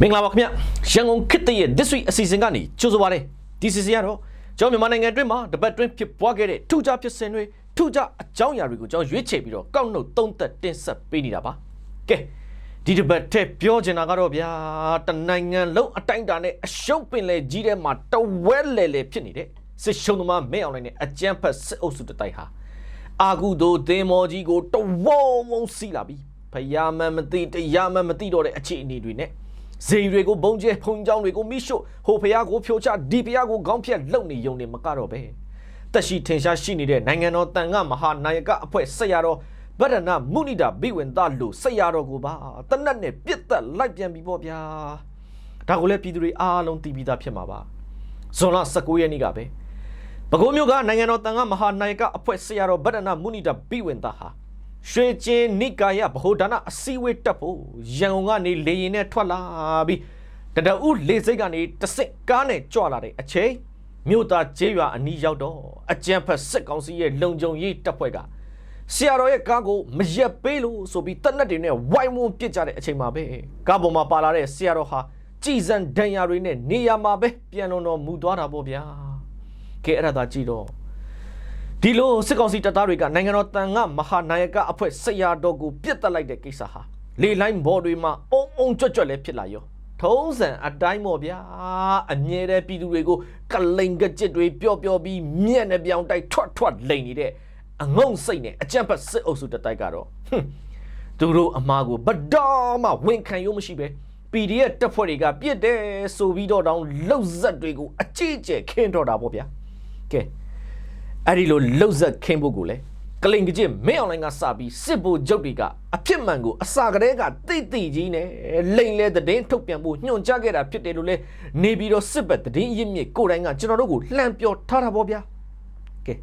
မင်္ဂလာပါခင်ဗျရန်ကုန်ခေတ်သစ်ရဲ့ this week အစီအစဉ်ကနေကြိုဆိုပါရစေဒီစီစဉ်ကတော့ကျွန်တော်မြန်မာနိုင်ငံအတွင်းမှာတပတ်အတွင်းဖြစ်ပွားခဲ့တဲ့ထူးခြားဖြစ်စဉ်တွေထူးခြားအကြောင်းအရာတွေကိုကျွန်တော်ရွေးချယ်ပြီးတော့ကောက်နှုတ်သုံးသက်တင်ဆက်ပေးနေတာပါကဲဒီတပတ်ထဲပြောချင်တာကတော့ဗျာတနိုင်ငံလုံးအတိုင်းအတာနဲ့အရှုံးပင်လေကြီးထဲမှာတဝဲလဲလဲဖြစ်နေတဲ့စစ်ရှုံးသမားမဲအောင်နိုင်တဲ့အကြမ်းဖက်စစ်အုပ်စုတစ်တိုက်ဟာအာကုသို့သင်္မောကြီးကိုတဝုံဝုံစီလာပြီးဖယားမန်မသိတရားမန်မသိတော့တဲ့အခြေအနေတွေနဲ့ ဇေတွေကိုဘုံကျဲဖုံကြောင်းတွေကိုမိရှုဟိုဖျားကိုဖြိုချဒီဖျားကိုခေါင်းဖြတ်လုံနေယုံနေမကတော့ပဲတက်ရှိထင်ရှားရှိနေတဲ့နိုင်ငံတော်တန်ခါမဟာနာယကအဖွဲ့ဆက်ရတော့ဗဒနာမုနိတာဘိဝင်သားလို့ဆက်ရတော့ကိုပါတနတ်နဲ့ပြစ်သက်လိုက်ပြန်ပြီပေါ့ဗျာဒါကိုလည်းပြည်သူတွေအားလုံးသိပြီးသားဖြစ်မှာပါဇွန်လ19ရက်နေ့ကပဲပဲခူးမြို့ကနိုင်ငံတော်တန်ခါမဟာနာယကအဖွဲ့ဆက်ရတော့ဗဒနာမုနိတာဘိဝင်သားဟာ ရွှေကျင်းနိကာယဗဟိုဒါနအစည်းအဝေးတက်ဖို့ရန်ကုန်ကနေလေရင်နဲ့ထွက်လာပြီးတတအုပ်လေစိတ်ကနေတဆင့်ကားနဲ့ကြွလာတဲ့အချိန်မြို့သားကျေးရွာအနီးရောက်တော့အကြံဖက်စစ်ကောင်စီရဲ့လုံခြုံရေးတပ်ဖွဲ့ကဆရာတော်ရဲ့ကားကိုမရက်ပေးလို့ဆိုပြီးတက်နက်တွေနဲ့ဝိုင်းဝန်းပစ်ကြတဲ့အချိန်မှာပဲကားပေါ်မှာပါလာတဲ့ဆရာတော်ဟာကြည်စံဒဏ်ရာတွေနဲ့နေရာမှာပဲပြန်လုံတော်မူသွားတာပေါ့ဗျာကဲအဲ့ဒါသာကြည့်တော့ ဒီလိုစစ်ကောင်စီတပ်သားတွေကနိုင်ငံတော်တန်ခါမဟာနာယကအဖွဲ့ဆရာတော်ကိုပြစ်တက်လိုက်တဲ့ကိစ္စဟာလေလိုင်းဘော်တွေမှာအုံအုံကြွက်ကြွက်လည်းဖြစ်လာရောထုံးစံအတိုင်းပေါ့ဗျာအမြဲတမ်းပြည်သူတွေကိုကလိန်ကကြစ်တွေပျော့ပျော့ပြီးမြက်နဲ့ပြောင်းတိုက်ထွတ်ထွတ်လိန်နေတဲ့အငုံစိတ်နဲ့အကြက်ဖက်စစ်အုပ်စုတစ်တိုက်ကတော့ဟွန်းသူတို့အမားကိုဘတော်မှဝန်ခံရုံမရှိပဲ PDF တပ်ဖွဲ့တွေကပြစ်တယ်ဆိုပြီးတော့တောင်လှုပ်ဇက်တွေကိုအကြည့်ကျခင်းတော့တာပေါ့ဗျာကဲ အဲ့ဒီလိုလှုပ်ဆက်ခင်းဖို့ကိုလေကလိန်ကကြစ်မင်းအွန်လိုင်းကစပြီးစစ်ဘိုလ်ချုပ်တွေကအဖြစ်မှန်ကိုအစာကလေးကတိတ်တိတ်ကြီးနဲ့လိန်လဲသတင်းထုတ်ပြန်ဖို့ညွှန်ကြားခဲ့တာဖြစ်တယ်လို့လေနေပြီးတော့စစ်ဘက်သတင်းရင်းမြစ်ကိုယ်တိုင်ကကျွန်တော်တို့ကိုလှမ်းပြောထားတာပေါ့ဗျာကဲ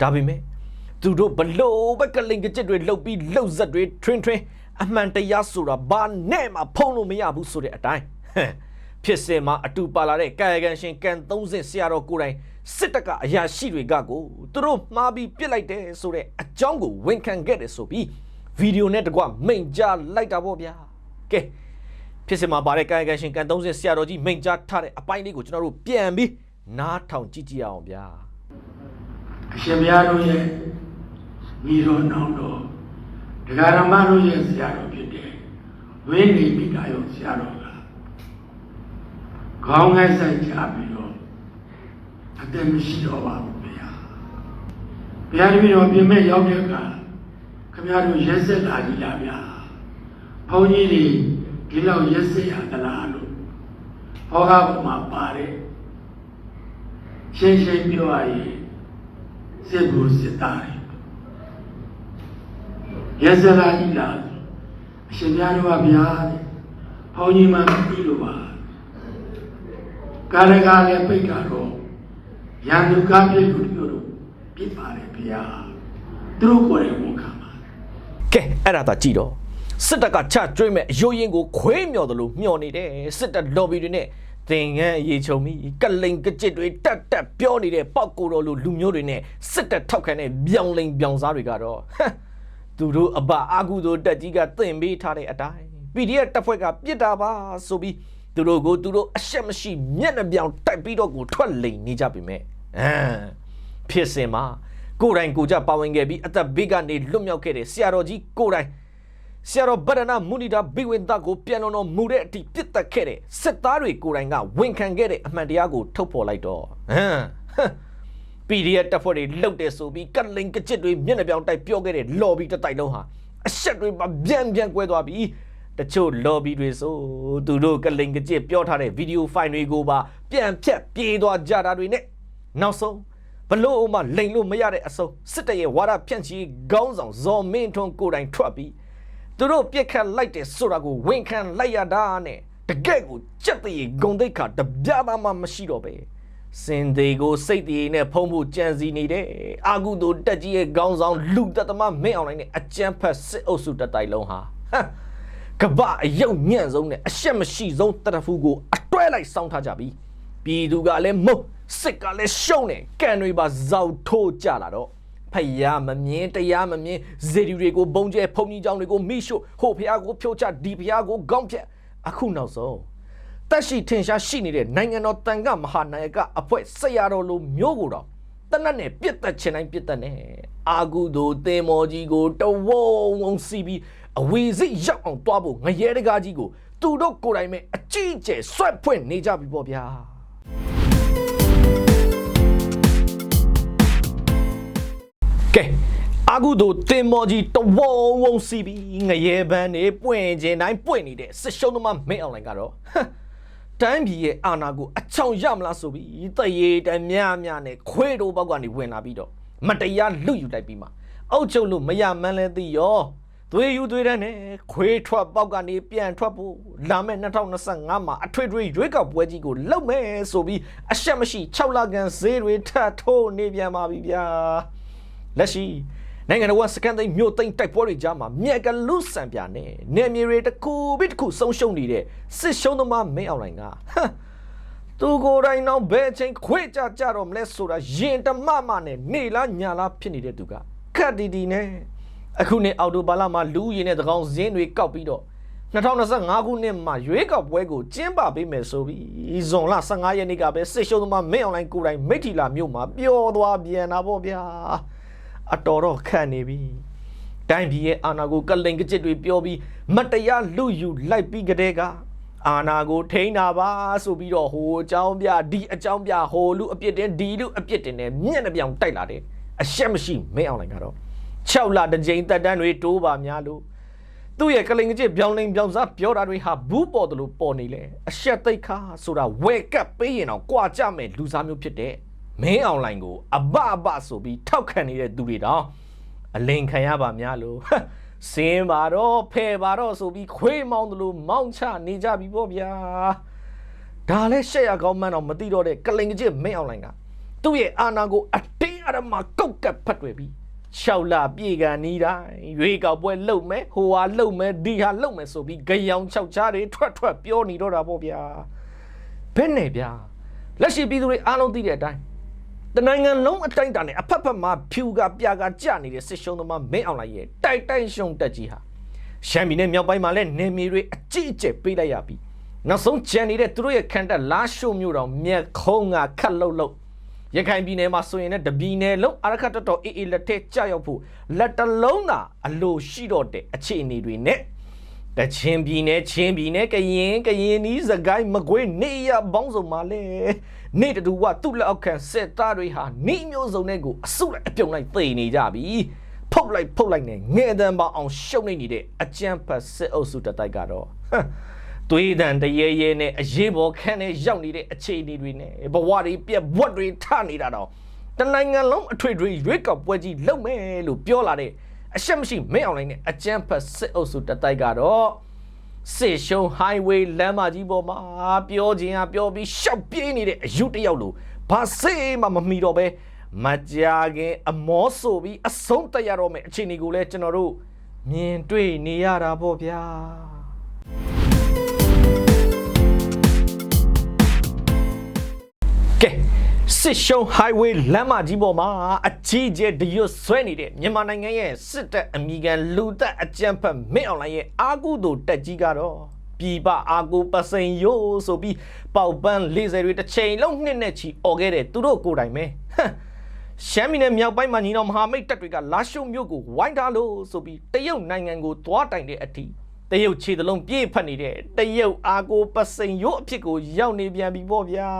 ဒါပေမဲ့သူတို့ဘလို့ပဲကလိန်ကကြစ်တွေလှုပ်ပြီးလှုပ်ဆက်တွေထွင်းထွင်းအမှန်တရားဆိုတာဘာနဲ့မှဖုံးလို့မရဘူးဆိုတဲ့အတိုင်းဟမ် ဖြစ်စင်မှာအတူပါလာတဲ့ကာယကံရှင်ကန်30ဆရာတော်ကိုယ်တိုင်စစ်တပ်ကအရာရှိတွေကကိုသူတို့မှားပြီးပြစ်လိုက်တယ်ဆိုတဲ့အကြောင်းကိုဝန်ခံခဲ့တယ်ဆိုပြီးဗီဒီယိုနဲ့တကွမိန်ကြားလိုက်တာပေါ့ဗျာကဲဖြစ်စင်မှာပါတဲ့ကာယကံရှင်ကန်30ဆရာတော်ကြီးမိန်ကြားထားတဲ့အပိုင်းလေးကိုကျွန်တော်တို့ပြန်ပြီးနားထောင်ကြည့်ကြည့်အောင်ဗျာအရှင်ဘုရားတို့ရဲ့မိတော်နောင်တော်ဒကာရမတို့ရဲ့ဆရာတော်ဖြစ်တဲ့ဝိနေမိတာယောဆရာတော်က ခေါင်းငယ်ဆိုင်ချပြီးတော့အသက်မရှိတော့ပါဘူးဗျာဘုရားတပည့်တော်ပြင်မဲ့ရောက်တဲ့အခါခမရတို့ရက်ဆက်လာကြည်လားဗျာဘုန်းကြီးတွေဒီလောက်ရက်ဆက်ရသလားလို့ဟောကားပေါ်မှာပါတယ်ရှင်းရှင်းပြောရရင်စစ်ဘူစစ်သားတွေရဇလာကြီးလာအရှင်ဘုရားတော်ကဗျာတဲ့ဘုန်းကြီးမှမပြီးလို့ပါ ကာရကလည်းပိတ်တာတော့ရန်သူကားပြည့်လူတို့တို့ပြစ်ပါတယ်ဗျာသူတို့ကိုယ်တိုင်ဝန်ခံပါကဲအဲ့ဒါသာကြည့်တော့စစ်တပ်ကချကျွေးမဲ့အယိုးရင်ကိုခွေးမြော်တယ်လို့မျှော်နေတယ်စစ်တပ်လော်ဘီတွေနဲ့သင်ငန်းအရေးချုံပြီးကလိန်ကကြစ်တွေတက်တက်ပြောနေတဲ့ပောက်ကိုတော်လိုလူမျိုးတွေနဲ့စစ်တပ်ထောက်ခံတဲ့ပြောင်လိန်ပြောင်စားတွေကတော့ဟမ်သူတို့အဘအာကုသို့တက်ကြီးကသင်ပေးထားတဲ့အတိုင်း PDF တပ်ဖွဲ့ကပြစ်တာပါဆိုပြီး သူတို့ကိုသူတို့အရှက်မရှိမျက်နှာပြောင်တိုက်ပြီးတော့ကိုထွက်လိန်နေကြပြီမဲ့အမ်ဖြစ်စင်မှာကိုယ်တိုင်ကိုယ်ကြပါဝင်ခဲ့ပြီးအသက်ဘေးကနေလွတ်မြောက်ခဲ့တဲ့ဆရာတော်ကြီးကိုယ်တိုင်ဆရာတော်ဗဒနာမုနိတာဘိဝင်သားကိုပြန်တော်တော်မူတဲ့အထိပြစ်တက်ခဲ့တဲ့စစ်သားတွေကိုယ်တိုင်ကဝန်ခံခဲ့တဲ့အမှန်တရားကိုထုတ်ဖော်လိုက်တော့ဟမ်ဟမ် PDF တပ်ဖွဲ့တွေလှုပ်တယ်ဆိုပြီးကတ်လိန်ကကြစ်တွေမျက်နှာပြောင်တိုက်ပြောခဲ့တဲ့ lobby တစ်တိုက်လုံးဟာအဆက်တွေပါပြန်ပြန်ကွဲသွားပြီး တချို့ lobby တွေဆိုသူတို့ကလိန်ကကြစ်ပြောထားတဲ့ video file တွေကိုပါပြန်ဖြတ်ပြေးသွားကြတာတွေနဲ့နောက်ဆုံးဘလို့မှလိန်လို့မရတဲ့အဆုံးစစ်တပ်ရဲ့ဝါဒဖြန့်ချီခေါင်းဆောင်ဇော်မင်းထွန်းကိုယ်တိုင်ထွက်ပြီးသူတို့ပြက်ခတ်လိုက်တယ်ဆိုတာကိုဝန်ခံလိုက်ရတာနဲ့တကယ့်ကိုကြက်တည်းဂုံတိတ်ခါတပြားသားမှမရှိတော့ပဲစင်သေးကိုစိတ်တည်းနဲ့ဖုံးဖို့ကြံစီနေတဲ့အာကုသို့တက်ကြီးရဲ့ခေါင်းဆောင်လူသက်သမားမင်းအောင်နိုင်တဲ့အကြမ်းဖက်စစ်အုပ်စုတစ်တိုက်လုံးဟာဟမ် ကပအယုတ်ညံ့ဆုံးနဲ့အရှက်မရှိဆုံးတရဖူကိုအတွဲလိုက်စောင်းထားကြပြီပြည်သူကလည်းမုတ်စစ်ကလည်းရှုံနေကံတွေပါဇောက်ထိုးကြလာတော့ဖယားမမြင်တရားမမြင်ဇေဒီတွေကိုဘုံကျဲဖုန်ကြီးကြောင်တွေကိုမိရှုဟိုဖယားကိုဖြိုချဒီဖယားကိုကောင်းဖြတ်အခုနောက်ဆုံးတက်ရှိထင်ရှားရှိနေတဲ့နိုင်ငံတော်တန်ခမဟာနာယကအဖွဲ့ဆရာတော်လိုမျိုးကိုတော့တနတ်နဲ့ပြစ်တက်ချင်တိုင်းပြစ်တက်နဲ့အာကုသူတင်မော်ကြီးကိုတဝုံဝုံစီပြီး အဝီစိရောက်အောင်တွားဖို့ငရဲတကားကြီးကိုသူတို့ကိုယ်တိုင်ပဲအကြီးအကျယ်ဆွဲဖွင့်နေကြပြီပေါ့ဗျာကဲအာဂုတို့တင်မော်ကြီးတဝုံဝုံစီပြီးငရဲပန်းနေပွင့်ခြင်းတိုင်းပွင့်နေတဲ့စစ်ရှုံးသမားမင်းအောင်လိုင်ကတော့ဟမ်တိုင်းပြည်ရဲ့အာဏာကိုအချောင်ရမလားဆိုပြီးတရေတည်းများများနဲ့ခွေးတို့ဘောက်ကနေဝင်လာပြီးတော့မတရားလွတ်ယူလိုက်ပြီးမှအောက်ချုပ်လို့မရမှန်းလဲသိရော သွေးယူသွေးတန်းနဲ့ခွေးထွက်ပေါက်ကနေပြန်ထွက်ဖို့လာမယ့်2025မှာအထွေထွေရွေးကောက်ပွဲကြီးကိုလုပ်မယ်ဆိုပြီးအရှက်မရှိ6လကန်ဈေးတွေထပ်ထိုးနေပြန်ပါပြီဗျာလက်ရှိနိုင်ငံတော်ကစကန်သိမ်းမြို့သိမ်းတိုက်ပွဲတွေကြားမှာမြက်ကလူဆန်ပြနဲ့နေမြေတွေတစ်ခုပြီးတစ်ခုဆုံးရှုံးနေတဲ့စစ်ရှုံးသမားမင်းအောင်လိုင်ကဟမ်သူကိုယ်တိုင်တော့ဘယ်အချိန်ခွေကြကြတော့မလဲဆိုတာရင်တမမနဲ့နေလားညာလားဖြစ်နေတဲ့သူကခက်တီတီနဲ့ အခုနှစ်အော်တိုဘာလမှာလူဦးရေနဲ့သကောင်ဇင်းတွေကောက်ပြီးတော့2025ခုနှစ်မှာရွေးကောက်ပွဲကိုကျင်းပပေးမယ်ဆိုပြီးဇွန်လ15ရက်နေ့ကပဲစစ်ရှုံးသမားမင်းအောင်လိုင်ကိုယ်တိုင်မိထီလာမြို့မှာပျော်သွားပြန်တာပေါ့ဗျာအတော်တော့ခန့်နေပြီတိုင်းပြည်ရဲ့အာဏာကိုကလိန်ကကြစ်တွေပြောပြီးမတရားလူယူလိုက်ပြီးကြတဲ့ကအာဏာကိုထိန်းတာပါဆိုပြီးတော့ဟိုအကြောင်းပြဒီအကြောင်းပြဟိုလူအပြစ်တင်ဒီလူအပြစ်တင်နဲ့မျက်နှာပြောင်တိုက်လာတယ်အရှက်မရှိမင်းအောင်လိုက်ကတော့ 6လတစ်ကြိမ်တက်တန်းတွေတိုးပါများလို့သူ့ရဲ့ကလိန်ကကြစ်ပြောင်းလိန်ပြောင်းစားပြောတာတွေဟာဘူးပေါ်တယ်လို့ပေါ်နေလေအရှက်သိက္ခာဆိုတာဝဲကပ်ပေးရင်တော့ကြွာကြမယ်လူစားမျိုးဖြစ်တဲ့မင်းအွန်လိုင်းကိုအဘအဘဆိုပြီးထောက်ခံနေတဲ့သူတွေတောင်အလင်ခံရပါများလို့ဟမ်စင်းပါတော့ဖဲပါတော့ဆိုပြီးခွေးမောင်းတယ်လို့မောင်းချနေကြပြီပေါ့ဗျာဒါလည်းရှက်ရကောင်းမှန်းတော့မသိတော့တဲ့ကလိန်ကကျစ်မင်းအွန်လိုင်းကသူ့ရဲ့အာနာကိုအတင်းအဓမ္မကုတ်ကပ်ဖတ်တွေ့ပြီး 6လပြေကန်နီးတိုင်းရွေးကောက်ပွဲလုပ်မယ်ဟိုဟာလုပ်မယ်ဒီဟာလုပ်မယ်ဆိုပြီးကြောင်ချောက်ချားတွေထွက်ထွက်ပြောနေတော့တာပေါ့ဗျာဘယ်နဲ့ဗျာလက်ရှိပြည်သူတွေအားလုံးသိတဲ့အတိုင်းတနိုင်ငံလုံးအတိုင်းအတာနဲ့အဖက်ဖက်မှာဖြူကပြကကြနေတဲ့စစ်ရှုံးသမားမင်းအောင်လိုက်ရဲ့တိုက်တိုက်ရှုံတက်ကြီးဟာရှမ်းပြည်နယ်မြောက်ပိုင်းမှာလည်းနေမီတွေအကြီးအကျယ်ပေးလိုက်ရပြီနောက်ဆုံးကြံနေတဲ့သူတို့ရဲ့ခံတက်လာရှို့မျိုးတော်မြက်ခုံးကခတ်လုတ်လုတ် ရခိုင်ပြည်နယ်မှာဆိုရင်လည်းတပြည်နယ်လုံးအရခတ်တော်တော်အေးအေးလက်ထက်ကြောက်ရောက်ဖို့လက်တလုံးသာအလိုရှိတော့တဲ့အခြေအနေတွေနဲ့တချင်းပြည်နယ်ချင်းပြည်နယ်ကရင်ကရင်နီးစကိုင်းမကွေးနေရဘောင်းစုံမှာလေနေတူကသူ့လက်အောက်ခံစစ်သားတွေဟာနေမျိုးစုံနဲ့ကိုအစုလိုက်အပြုံလိုက်သိနေကြပြီဖုတ်လိုက်ဖုတ်လိုက်နဲ့ငဲ့တန်းပေါအောင်ရှုံနေနေတဲ့အကြမ်းဖက်စစ်အုပ်စုတစ်တိုက်ကတော့ဟမ် သွေးတန်တရေရဲနဲ့အရေးပေါ်ခန့်နဲ့ရောက်နေတဲ့အခြေအနေတွေနဲ့ဘဝတွေပြက်ဘွက်တွေထနေတာတော့တနိုင်ငံလုံးအထွေထွေရွေးကောက်ပွဲကြီးလုပ်မယ်လို့ပြောလာတဲ့အရှက်မရှိမင်းအောင်လိုက်နဲ့အကြမ်းဖက်စစ်အုပ်စုတစ်တိုက်ကတော့စစ်ရှုံး highway လမ်းမကြီးပေါ်မှာပြောခြင်းဟာပြောပြီးရှောက်ပြေးနေတဲ့အယူတစ်ယောက်လိုဘာစေးမှမမီတော့ပဲမကြာခင်အမောဆိုပြီးအဆုံးတက်ရတော့မယ်အခြေအနေကိုလည်းကျွန်တော်တို့မြင်တွေ့နေရတာပေါ့ဗျာ ကဲစစ်ရှုံး highway လမ်းမကြီးပေါ်မှာအကြီးကျယ်တရွတ်ဆွဲနေတဲ့မြန်မာနိုင်ငံရဲ့စစ်တပ်အမိခံလူတပ်အကြမ်းဖက်မင်းအောင်လိုင်းရဲ့အာကုသို့တက်ကြီးကတော့ပြည်ပအာကုပစိန်ယိုးဆိုပြီးပေါက်ပန်း40တွေတစ်ချိန်လုံးနှစ်နဲ့ချီអော်ခဲ့တဲ့သူတို့ကိုယ်တိုင်ပဲဟမ်ရှမ်းပြည်နယ်မြောက်ပိုင်းမှာညီတော်မဟာမိတ်တပ်တွေကလာရှုံမြို့ကိုဝိုင်းထားလို့ဆိုပြီးတရုတ်နိုင်ငံကိုသွားတိုင်တဲ့အထိတရုတ်ခြေသလုံးပြေးဖက်နေတဲ့တရုတ်အာကိုပစိန်ယိုးအဖြစ်ကိုရောက်နေပြန်ပြီပေါ့ဗျာ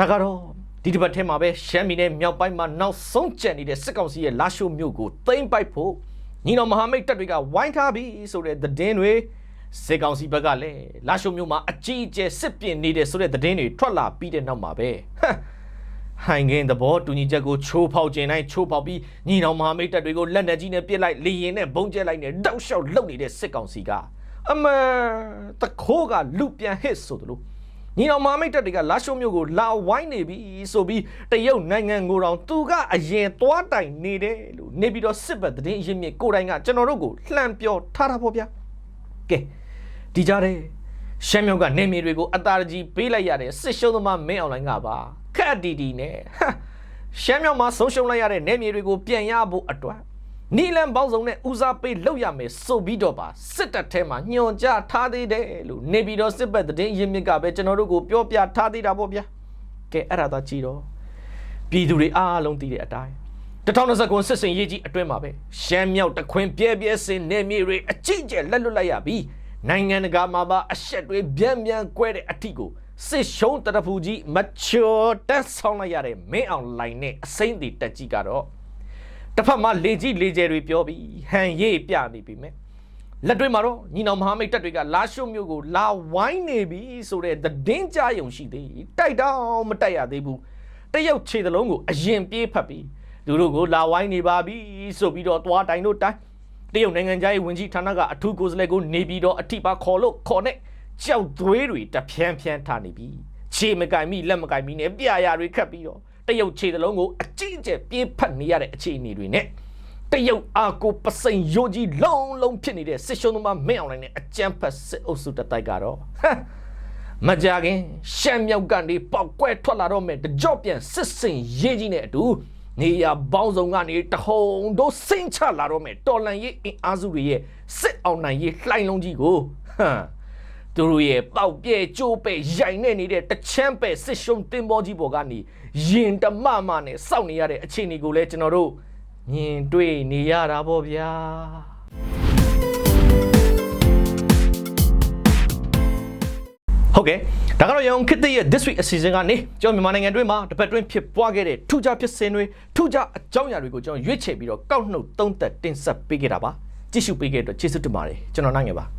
ဒါကတော့ဒီတစ်ပတ်ထဲမှာပဲရှမ်းပြည်နယ်မြောက်ပိုင်းမှာနောက်ဆုံးကျန်နေတဲ့စစ်ကောင်စီရဲ့လာရှိုးမြို့ကိုသိမ်းပိုက်ဖို့ညီတော်မဟာမိတ်တပ်တွေကဝိုင်းထားပြီဆိုတဲ့သတင်းတွေစစ်ကောင်စီဘက်ကလည်းလာရှိုးမြို့မှာအကြီးအကျယ်စစ်ပြင်နေတဲ့ဆိုတဲ့သတင်းတွေထွက်လာပြီးတဲ့နောက်မှာပဲဟမ်ဟိုင်ငင်းသဘောတူညီချက်ကိုချိုးဖောက်ခြင်းတိုင်းချိုးဖောက်ပြီးညီတော်မဟာမိတ်တပ်တွေကိုလက်နက်ကြီးနဲ့ပစ်လိုက်လေရင်နဲ့ဘုံကျဲလိုက်နဲ့တောက်လျှောက်လှုပ်နေတဲ့စစ်ကောင်စီကအမှန်တခိုးကလူပြန်ဟစ်ဆိုသလို ညီတော်မဟာမိတ်တပ်တွေကလာရှိုးမျိုးကိုလာဝိုင်းနေပြီဆိုပြီးတရုတ်နိုင်ငံကိုတောင်သူကအရင်သွားတိုင်နေတယ်လို့နေပြီးတော့စစ်ဘက်သတင်းအရင်းမြစ်ကိုယ်တိုင်ကကျွန်တော်တို့ကိုလှမ်းပြောထားတာပေါ့ဗျာကဲဒီကြားတဲ့ရှမ်းမြောက်ကနေမြေတွေကိုအတားကြီးပေးလိုက်ရတဲ့စစ်ရှုံးသမားမင်းအွန်လိုင်းကပါခက်တီတီနဲ့ဟမ်ရှမ်းမြောက်မှာဆုံးရှုံးလိုက်ရတဲ့နေမြေတွေကိုပြန်ရဖို့အတွက် နီလန်ပေါင်းစုံနဲ့ဦးစားပေးလုပ်ရမယ်ဆိုပြီးတော့ပါစစ်တပ်ထဲမှာညွန်ကြားထားသေးတယ်လို့နေပြည်တော်စစ်ဘက်သတင်းရင်းမြစ်ကပဲကျွန်တော်တို့ကိုပြောပြထားသေးတာပေါ့ဗျာကဲအဲ့ဒါသာကြည့်တော့ပြည်သူတွေအားလုံးသိတဲ့အတိုင်း2029စစ်စင်ရေးကြီးအတွင်းမှာပဲရှမ်းမြောက်တခွင်ပြဲပြဲစင်နေမြေတွေအကြည့်ကျက်လက်လွတ်လိုက်ရပြီးနိုင်ငံတကာမှာပါအဆက်တွေဗျံဗျံကွဲတဲ့အထီကိုစစ်ရှုံးတရဖူကြီးမချောတက်ဆောင်လိုက်ရတဲ့မင်းအောင်လိုင်နဲ့အစိမ့်တီတက်ကြီးကတော့ တစ်ဖက်မှာလေကြီးလေကျယ်တွေပြောပြီးဟန်ရေးပြနေပြီမဲ့လက်တွေမှာတော့ညီနောင်မဟာမိတ်တပ်တွေကလာရှုမျိုးကိုလာဝိုင်းနေပြီဆိုတဲ့သတင်းကြယုံရှိသေးတိုက်တော့မတိုက်ရသေးဘူးတရုတ်ခြေသလုံးကိုအရင်ပြေးဖက်ပြီးသူတို့ကိုလာဝိုင်းနေပါပြီဆိုပြီးတော့သွားတိုင်တို့တိုင်းတရုတ်နိုင်ငံသားရေးဝန်ကြီးဌာနကအထူးကိုယ်စားလှယ်ကိုနေပြီးတော့အထိပါခေါ်လို့ခေါ်နဲ့ကြောက်သွေးတွေတဖြန်းဖြန်းထားနေပြီခြေမကင်မိလက်မကင်မိနဲ့ပြာရာတွေခတ်ပြီးတော့ တရုတ်ခြေသလုံးကိုအကြီးအကျယ်ပြေးဖက်နေရတဲ့အခြေအနေတွေနဲ့တရုတ်အာကိုပစိန်ယိုကြီးလုံးလုံးဖြစ်နေတဲ့စစ်ရှုံးသမားမင်းအောင်လှိုင်နဲ့အကြမ်းဖက်စစ်အုပ်စုတစ်တိုက်ကတော့ဟမ်မကြခင်ရှမ်းမြောက်ကနေပောက်ကွဲထွက်လာတော့မယ်တကြော့ပြန်စစ်စင်ရေးကြီးနဲ့အတူနေရပေါင်းစုံကနေတဟုန်တို့စိမ့်ချလာတော့မယ်တော်လန်ရေးအင်အားစုတွေရဲ့စစ်အောင်နိုင်ရေးလှိုင်းလုံးကြီးကိုဟမ် သူတို့ရဲ့ပေါက်ပြဲကြိုးပဲ့ရိုင်နေနေတဲ့တချမ်းပဲစစ်ရှုံးတင်ပေါ်ကြီးပေါ်ကနေရင်တမမနဲ့စောင့်နေရတဲ့အခြေအနေကိုလည်းကျွန်တော်တို့မြင်တွေ့နေရတာပေါ့ဗျာဟုတ်ကဲ့ဒါကတော့ရောင်ခစ်တဲ့ရဲ့ this week အစီအစဉ်ကနေကျွန်တော်မြန်မာနိုင်ငံတွင်းမှာတစ်ပတ်တွင်းဖြစ်ပွားခဲ့တဲ့ထူးခြားဖြစ်စဉ်တွေထူးခြားအကြောင်းအရာတွေကိုကျွန်တော်ရွေးချယ်ပြီးတော့ကောက်နှုတ်သုံးသက်တင်ဆက်ပေးခဲ့တာပါကြည့်ရှုပေးခဲ့တဲ့အတွက်ကျေးဇူးတင်ပါတယ်ကျွန်တော်နိုင်ငယ်ပါ